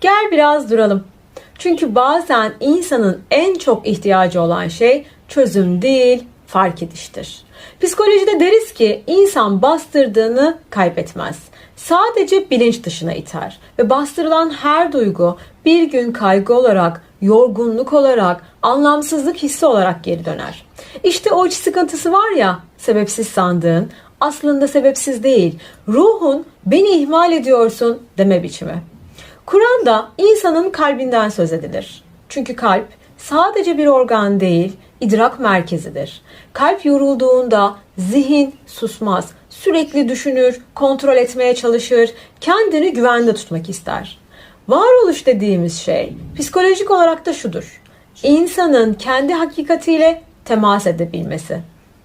Gel biraz duralım. Çünkü bazen insanın en çok ihtiyacı olan şey çözüm değil, fark ediştir. Psikolojide deriz ki insan bastırdığını kaybetmez. Sadece bilinç dışına iter ve bastırılan her duygu bir gün kaygı olarak, yorgunluk olarak, anlamsızlık hissi olarak geri döner. İşte o iç sıkıntısı var ya, sebepsiz sandığın, aslında sebepsiz değil. Ruhun beni ihmal ediyorsun deme biçimi. Kur'an'da insanın kalbinden söz edilir. Çünkü kalp sadece bir organ değil, idrak merkezidir. Kalp yorulduğunda zihin susmaz, sürekli düşünür, kontrol etmeye çalışır, kendini güvende tutmak ister. Varoluş dediğimiz şey psikolojik olarak da şudur. İnsanın kendi hakikatiyle temas edebilmesi.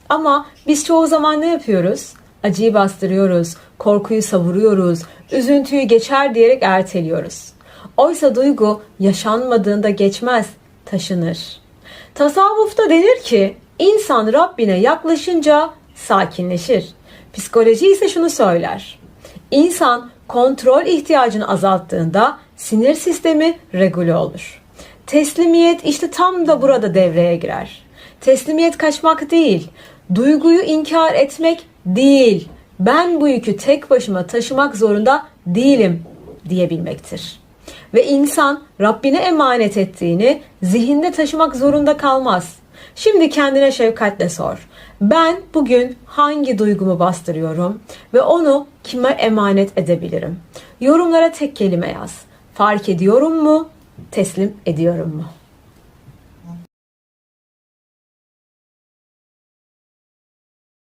Ama biz çoğu zaman ne yapıyoruz? Acıyı bastırıyoruz, korkuyu savuruyoruz, üzüntüyü geçer diyerek erteliyoruz. Oysa duygu yaşanmadığında geçmez, taşınır. Tasavvufta denir ki insan Rabbine yaklaşınca sakinleşir. Psikoloji ise şunu söyler. İnsan kontrol ihtiyacını azalttığında sinir sistemi regüle olur. Teslimiyet işte tam da burada devreye girer. Teslimiyet kaçmak değil, duyguyu inkar etmek değil. Ben bu yükü tek başıma taşımak zorunda değilim diyebilmektir. Ve insan Rabbine emanet ettiğini zihinde taşımak zorunda kalmaz. Şimdi kendine şefkatle sor. Ben bugün hangi duygumu bastırıyorum ve onu kime emanet edebilirim? Yorumlara tek kelime yaz. Fark ediyorum mu? Teslim ediyorum mu?